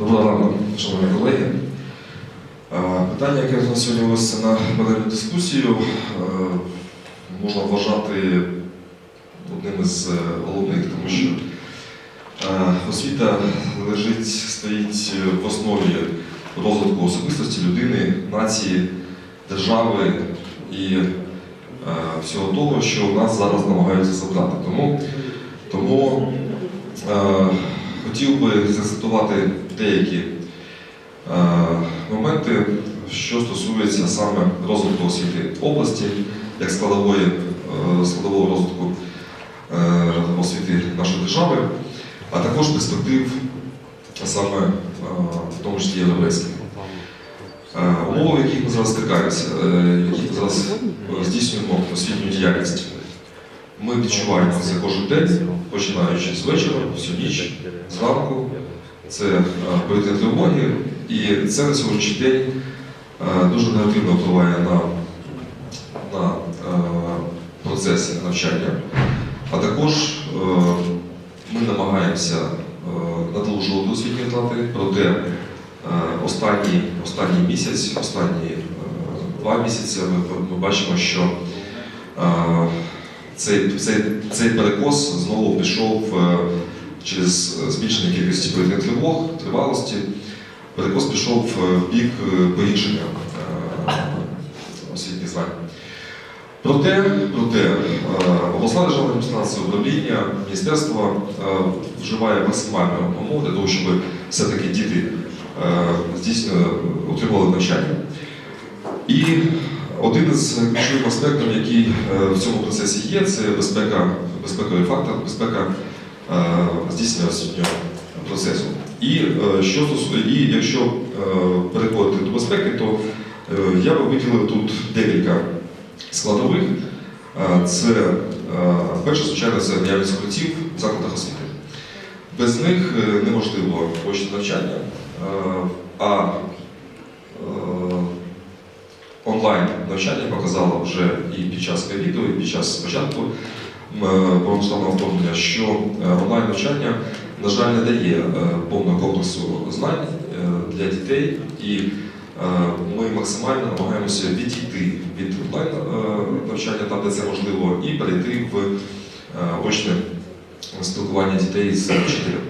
Доброго ранку, шановні колеги. Е, Питання, яке нас сьогодні виноситься на панельну дискусію, е, можна вважати одним із е, головних, тому що освіта лежить, стоїть в основі розвитку особистості людини, нації, держави і всього того, що у нас зараз намагаються забрати. Тому, тому хотів би зацитувати деякі е, моменти, що стосуються саме розвитку освіти області, як складової, е, складового розвитку е, освіти нашої держави, а також перспектив саме е, в тому числі європейських. Е, Умови, в яких ми зараз стикаємося, е, в яких ми зараз е, здійснюємо освітню діяльність. Ми відчуваємо це кожен день, починаючи з вечора, всю ніч, зранку. Це е, повітряні тривоги, і це на сьогоднішній день е, дуже негативно впливає на, на е, процес навчання. А також ми намагаємося надолужувати освітні втрати, проте останній, останній місяць, останні два місяці ми, ми бачимо, що цей, цей, цей перекос знову пішов е, через збільшення кількості повітряних тривог, тривалості. Перекос пішов е, в бік е, погіршення е, освітніх знань. Проте, проте е, обласна державна адміністрація, управління, міністерство е, вживає максимальну умов для того, щоб все-таки діти е, здійсно отримували навчання. І один із ключових аспектів, який е, в цьому процесі є, це безпека, безпековий фактор, безпека е, здійснення освітнього процесу. І, е, що і якщо переходити до безпеки, то я би виділив тут декілька складових. Це перше, звичайно, це наявність укриттів в закладах освіти. Без них неможливо очне навчання, а онлайн навчання показало вже і під час ковіду, і під час початку м, е, повномасштабного вторгнення, що е, онлайн навчання, на жаль, не дає е, повного комплексу знань е, для дітей, і ми максимально намагаємося відійти від онлайн навчання там, де це можливо, і перейти в очне спілкування дітей з вчителем.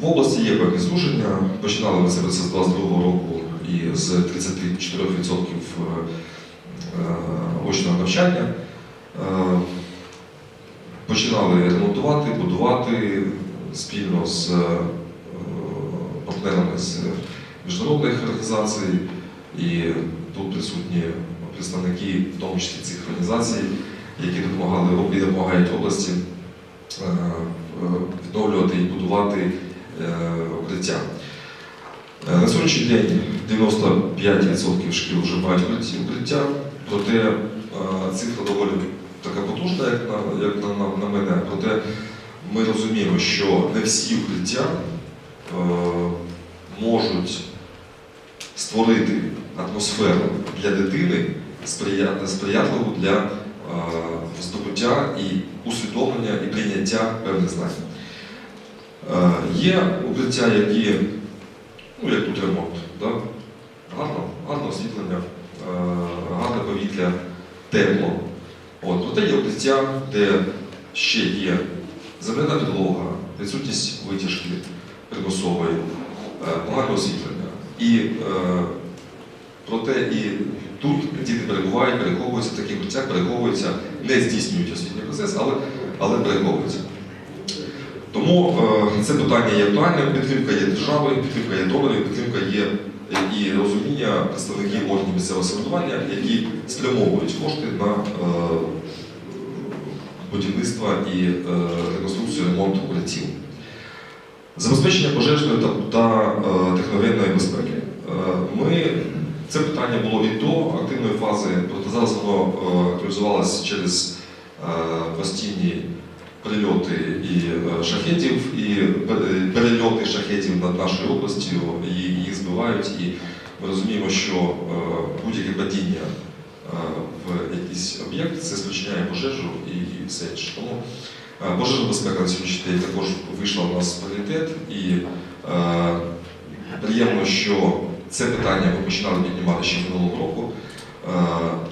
В області є певні зрушення. Починали ми це з 22 року і з 34% е, е, очного навчання. Е, Починали ремонтувати, будувати спільно з партнерами з міжнародних організацій. І тут присутні представники, в тому числі цих організацій, які допомагали і допомагають області відновлювати і будувати укриття. На сьогоднішній день 95% шкіл вже мають укриття- проте е, цифра доволі така потужна, як на, як на, на, на мене. Проте ми розуміємо, що не всі укриття е, можуть створити атмосферу для дитини сприя- сприятливу для е, здобуття і усвідомлення і прийняття певних знань. Є укриття, які, ну як тут тепло. От, проте є укриття, де ще є земляна підлога, відсутність витяжки примусової, е, погане освітлення. І е, проте і тут діти перебувають, переховуються в таких укриттях, переховуються, не здійснюють освітній процес, але, але переховуються. Тому е, це питання є актуальним, підтримка є держави, підтримка є донорів, підтримка є і розуміння представників органів місцевого самоврядування, які спрямовують кошти на е, будівництво і е, реконструкцію ремонт укриттів. Забезпечення пожежної та, е, техногенної безпеки. Ми, це питання було і до активної фази, проте зараз воно актуалізувалося через постійні прильоти і е, шахетів, і перельоти шахетів над нашою областю, і їх збивають. І ми розуміємо, що е, будь-яке падіння е, в якісь об'єкт, це спричиняє пожежу і, все інше. Тому е, пожежна безпека на сьогоднішній день також вийшла у нас в пріоритет. І е, приємно, що це питання ми починали піднімати ще минулого року. Е,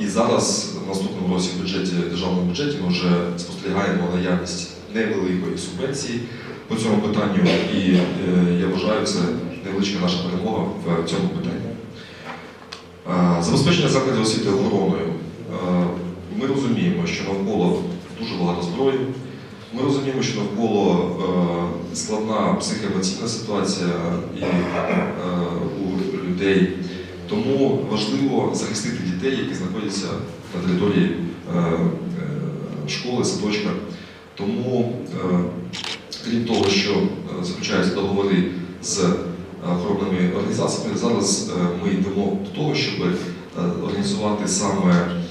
І зараз в наступному році в бюджеті державному бюджеті ми вже спостерігаємо наявність невеликої субвенції по цьому питанню, і е, я вважаю, це невеличка наша перемога в цьому питанні. Е, Забезпечення закладів освіти охороною. Ми розуміємо, що навколо дуже багато зброї. Ми розуміємо, що навколо складна психоемоційна ситуація і у людей. Тому важливо захистити дітей, які знаходяться на території е, е, школи, садочка. Тому, е, крім того, що заключаються договори з охоронними організаціями, зараз ми йдемо до того, щоб організувати саме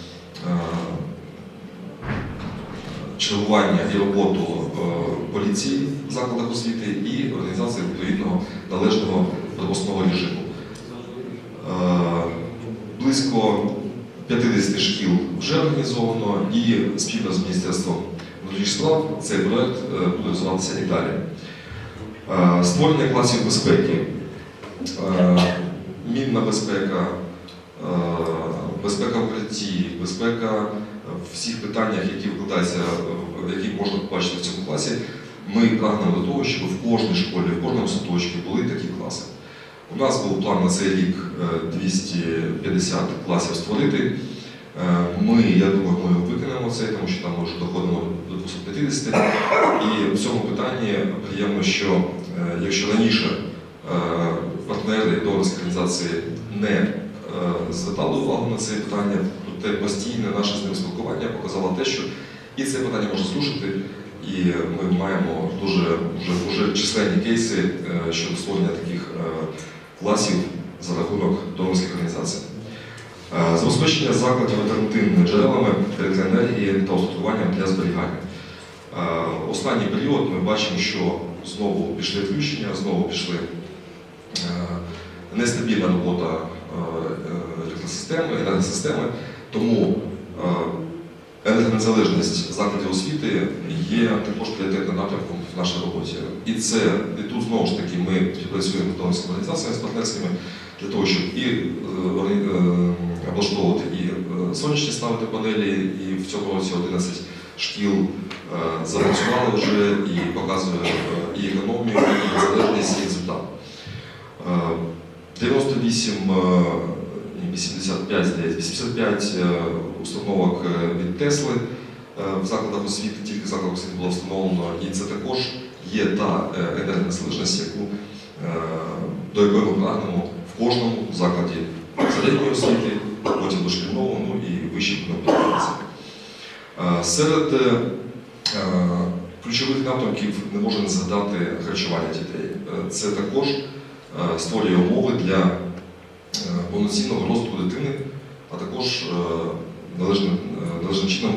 чергування і роботу поліції в закладах освіти і організації відповідного належного пропускного режиму. Близько 50 шкіл вже організовано і спільно з Міністерством внутрішніх справ цей проект е, буде розвиватися і далі. Е, Створення класів безпеки, Е, мінна безпека, безпека в укритті, безпека в всіх питаннях, які викладаються, які можна побачити в цьому класі. Ми прагнемо до того, щоб в кожній школі, в кожному садочку були такі класи. У нас був план на цей рік е, 250 класів створити. Е, Ми, я думаю, ми виконаємо це, тому що там ми вже доходимо до 250. І в цьому питанні приємно, що е, якщо раніше е, партнери донорські організації не е, звертали увагу на це питання, то постійне наше з ними спілкування показало те, що і це питання може зрушити, і ми маємо дуже вже, вже численні кейси е, щодо створення таких е, класів за рахунок донорських організацій. Е, Забезпечення закладів альтернативними джерелами електроенергії та устаткуванням для зберігання. Е, Останній період ми бачимо, що знову пішли включення, знову пішли е, нестабільна робота електросистеми, енергосистеми, тому енергонезалежність закладів освіти є також пріоритетним напрямком в нашій роботі. І це і тут знову ж таки ми співпрацюємо з організаціями, з партнерськими для того, щоб і е, е, облаштовувати і е, сонячні ставити панелі, і в цьому році 11 шкіл запрацювали вже і показує і економію, і незалежність, і результат. Е, 98, е, 85, 85 е, установок е, від Тесли е, в закладах освіти, тільки закладах освіти було встановлено, і це також є та е, енергонезалежність, яку, до якої ми прагнемо в кожному закладі середньої освіти, потім дошкільного, ну і кваліфікації. Е, Серед ключових напрямків не можна не згадати харчування дітей. Це також створює умови для повноцінного розвитку дитини, а також належним, е, належним чином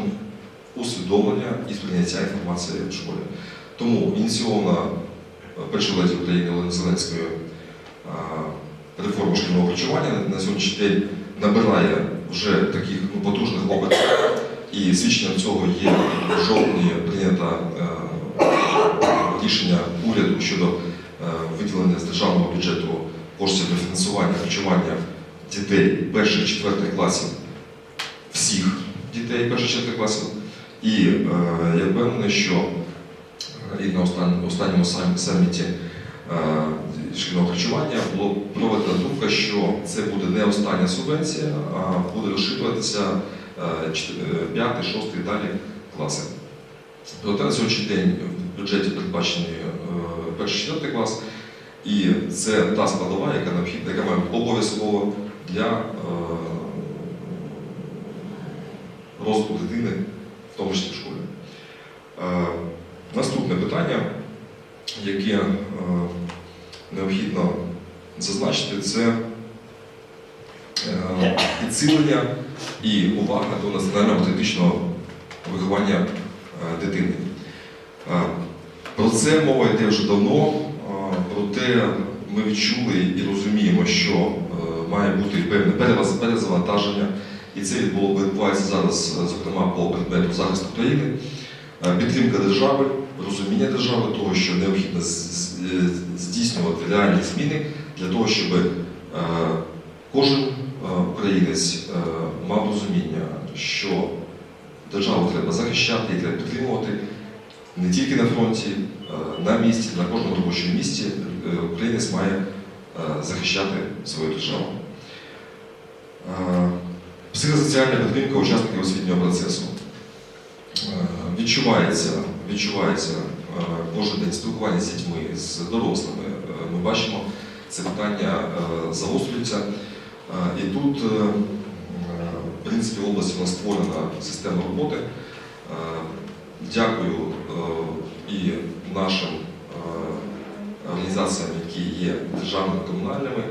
усвідомлення і сприйняття інформації в школі. Тому ініційована е, леді України Олени Зеленською е, реформа шкільного харчування на сьогоднішній день набирає вже таких ну, потужних обертів. І свідченням цього є в жовтні прийнято рішення уряду щодо виділення з державного бюджету коштів на фінансування харчування дітей перших четвертих класів, всіх дітей перших класів. І е, я впевнений, що е, і на остан- останньому саміті е, шкільного харчування було проведена думка, що це буде не остання субвенція, а буде розширюватися е, е, п'ятий, шостий і далі класи. Проте на сьогоднішній день в бюджеті передбачений е, перший четвертий клас, і це та складова, яка необхідна, яка має обов'язково для розвитку дитини, в тому числі в школі. Е, Наступне питання, яке е, необхідно зазначити, це е, підсилення і увага до національно-патріотичного виховання е, дитини. Про це мова йде вже давно, проте ми відчули і розуміємо, що має бути певне перезавантаження і це відбувається зараз, е, зокрема, по предмету захисту країни, Е, підтримка держави, розуміння держави, того, що необхідно е, здійснювати реальні зміни для того, щоб кожен українець мав розуміння, що державу треба захищати і треба підтримувати не тільки на фронті, на місці, на кожному робочому місці українець має захищати свою державу. Психосоціальна підтримка учасників освітнього процесу. Е, Відчувається, відчувається е, кожен день спілкування з дітьми, з дорослими. Е, Ми бачимо, це питання загострюється. І тут, в принципі, в області у нас створена система роботи. Дякую і нашим організаціям, які є державними комунальними.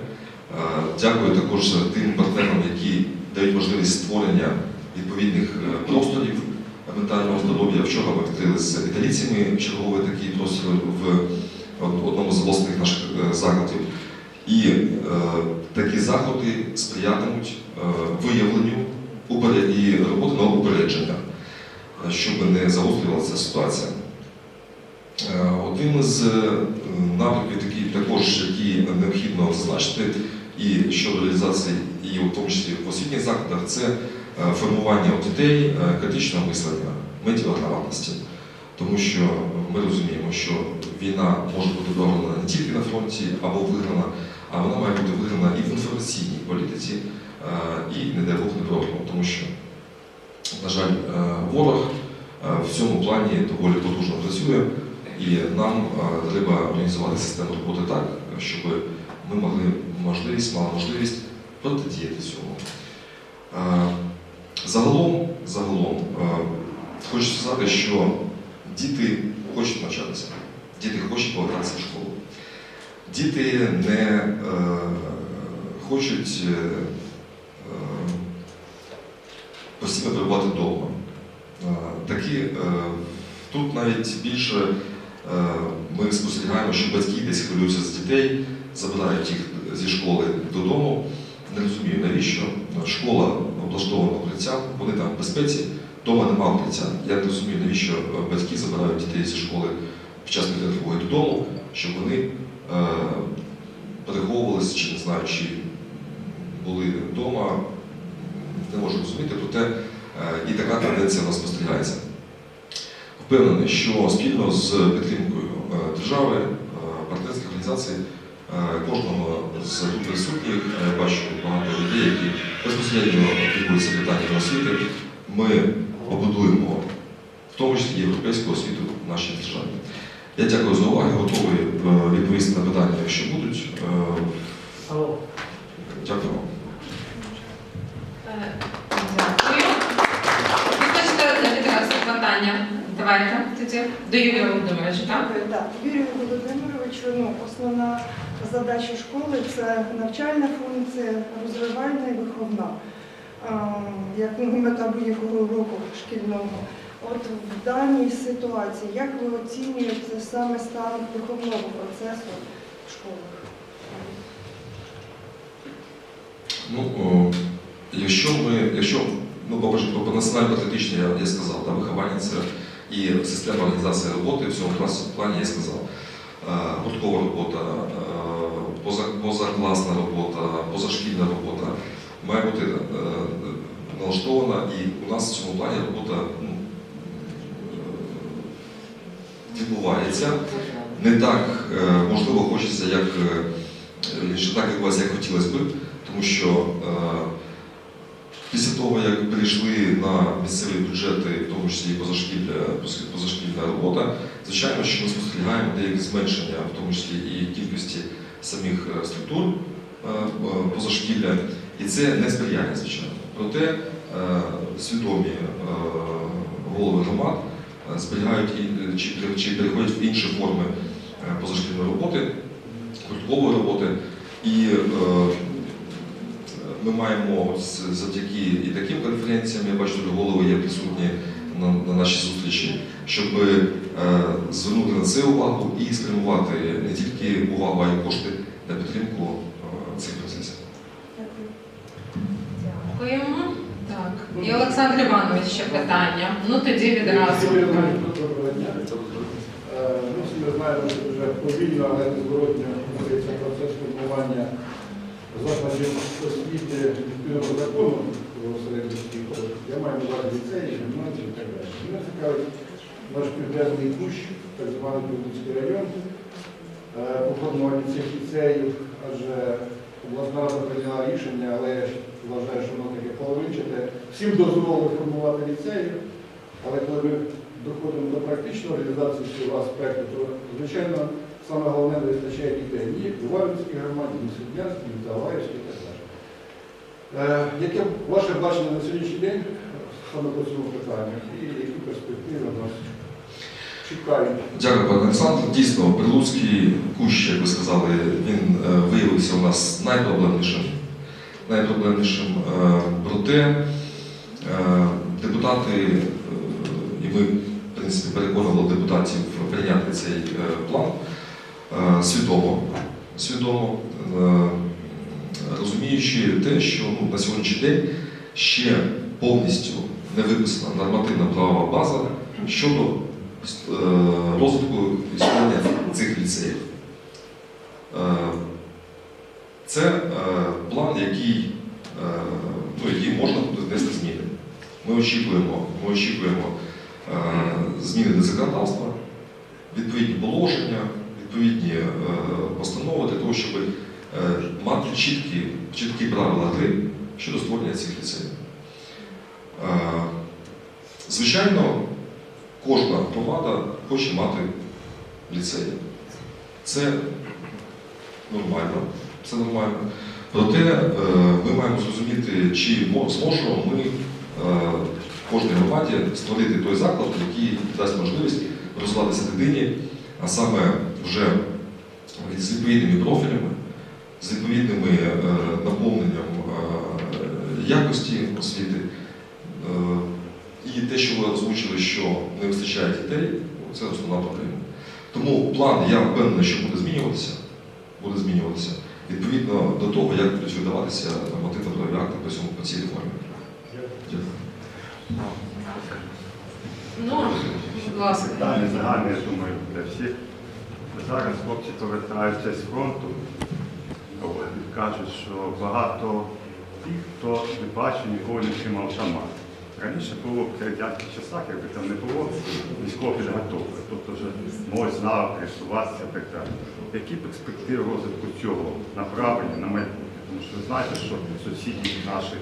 Дякую також тим партнерам, які дають можливість створення відповідних е, просторів ментального здоров'я. Вчора ми відкрили з італійцями черговий такий простір в одному з обласних наших е, закладів. І е, такі заходи сприятимуть е, виявленню і роботи на упередження, е, щоб не загострювалася ситуація. Е, з е, напрямків, також, які необхідно зазначити, і щодо реалізації, і в тому числі в освітніх закладах, це е, формування у дітей е, критичного мислення, медіаграмотності. Тому що ми розуміємо, що війна може бути виграна не тільки на фронті або виграна, а вона має бути виграна і в інформаційній політиці, е, і, не дай Бог, не програна. Тому що, на жаль, ворог в цьому плані доволі потужно працює, і нам треба організувати систему роботи так, щоб ми могли можливість, мали можливість протидіяти цьому. Е, Загалом, загалом, е, хочу сказати, що діти хочуть навчатися, діти хочуть повертатися в школу. Діти не е, хочуть постійно перебувати вдома. Такі, тут навіть більше ми спостерігаємо, що батьки десь хвилюються з дітей, забирають їх зі школи додому. Не розумію, навіщо школа облаштована укриттям, вони там в безпеці, вдома немає укриття. Я не розумію, навіщо батьки забирають дітей зі школи під час тривоги додому, щоб вони е, переховувалися, чи не знаю, чи були вдома. Не можу розуміти, проте е, і така тенденція у нас спостерігається. Впевнений, що спільно з підтримкою е, держави, е, партнерських організацій, кожного з тут присутніх, я бачу багато людей, які безпосередньо опікуються питаннями освіти, ми побудуємо в тому числі європейську освіту в нашій державі. Я дякую за увагу, готовий е, відповісти на питання, якщо будуть. Е, Дякую вам. Е, Дякую. Ви хочете відразу питання? Давайте тоді до Юрія Володимировича, так? Так. Юрію Володимировичу, ну, основна задача школи це навчальна функція, розвивальна і виховна, як мета будь-якого року шкільного. От в даній ситуації, як ви оцінюєте саме стан виховного процесу в школах? Ну, якщо ми, якщо, ну, по-перше, про національно-патріотичне я, я сказав, да, виховання це і система організації роботи в цьому плані я сказав. Е, Гурткова робота, е, позакласна робота, позашкільна робота має бути е, налаштована, і у нас в цьому плані робота ну, е, відбувається. Не так, е, можливо, хочеться, як е, так відбувається, як хотілося б, тому що е, після того, як перейшли на місцеві бюджети, в тому числі і позашкілля, позашкільна робота, звичайно, що ми спостерігаємо деякі зменшення, в тому числі і кількості самих е, структур е, позашкілля, і це не сприяє, звичайно. Проте е, свідомі голови громад зберігають чи, переходять в інші форми позашкільної роботи, гурткової роботи. І ми маємо завдяки і таким конференціям, я бачу, що голови є присутні на, на нашій зустрічі, щоб звернути на це увагу і спрямувати не тільки увагу, а й кошти на підтримку е, цих процесів. Дякуємо. Так, І Олександр Іванович ще питання. Ну тоді відразу. Доброго дня. Е, Ну, всі ми знаємо, що вже повільно, але незворотньо відбувається процес формування закладів освіти відповідно до закону про середню освіту. Я маю на увазі ліцеї, гімназії і так далі. Мене цікавить наш південний кущ, так званий Південський район, е, цих ліцеїв, адже обласна рада прийняла рішення, але я вважаю, що воно таке половинчате. Всім дозволили формувати ліцеї, але коли ми доходимо до практичної реалізації цього аспекту, то, звичайно, саме головне не вистачає дітей ні в Варвинській громаді, ні в Сіднянській, ні в Талаївській і так далі. Е, яке ваше бачення на сьогоднішній день саме по цьому питанню і які перспективи нас чекають? Дякую, пане Олександр. Дійсно, Прилуцький кущ, як ви сказали, він е, виявився у нас найпроблемнішим. Найпроблемнішим. Е, Проте е, депутати, і ми, в принципі, переконували депутатів прийняти цей план свідомо, свідомо розуміючи те, що ну, на сьогоднішній день ще повністю не виписана нормативна правова база щодо розвитку існування цих ліцеїв. Е, Це е, план, який, е, ну, який можна внести зміни. Ми очікуємо, ми очікуємо е, зміни до законодавства, відповідні положення, відповідні е, постанови для того, щоб е, мати чіткі, чіткі правила гри щодо створення цих ліцеїв. Е, Звичайно, кожна громада хоче мати ліцей. Це нормально, це нормально. Проте е, ми маємо зрозуміти, чи зможемо ми е, в кожній громаді створити той заклад, який дасть можливість розвиватися дитині, а саме вже з відповідними профілями, з відповідними е, наповненням е, якості освіти. І те, що ви озвучили, що не вистачає дітей, це основна проблема. Тому план, я впевнений, що буде змінюватися, буде змінюватися відповідно до того, як будуть видаватися нормативно-правові акти по цьому по цій реформі. Дякую. Ну, будь ласка. Питання загальне, я думаю, для всіх. Зараз хлопці повертаються з фронту і кажуть, що багато тих, хто не бачив, ніколи не тримав автомат. Раніше було в радянських часах, якби там не було військової підготовки, тобто вже молодь знала користуватися так далі. Які перспективи розвитку цього направлення на майбутнє? Тому що ви знаєте, що сусідні наших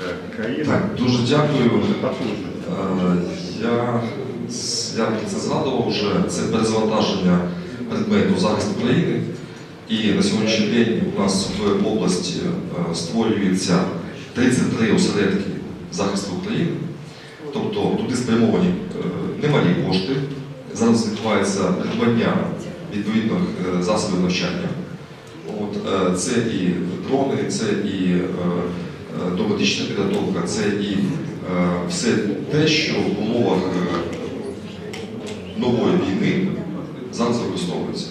е, країн Так, дуже дякую. Е, Я, я це згадував вже, це перезавантаження предмету захисту України. І на сьогоднішній день у нас в області е, створюється 33 осередки захисту України. Тобто туди спрямовані е, немалі кошти. Зараз відбувається придбання відповідних е, засобів навчання. От, е, це і дрони, це і е, підготовка, це і все те, що в умовах нової війни зараз використовується.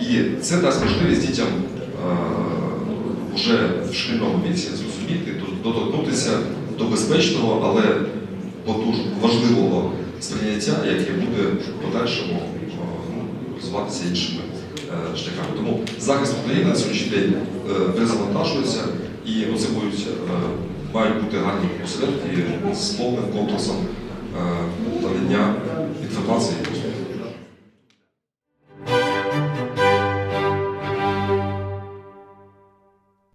І це дасть можливість дітям вже в шкільному віці зрозуміти, до- доторкнутися до безпечного, але потужного, важливого сприйняття, яке буде в подальшому е, ну, розвиватися іншими е, шляхами. Тому захист України на сьогоднішній день е, перезавантажується і це будуть, е, мають бути гарні посередки з повним комплексом е,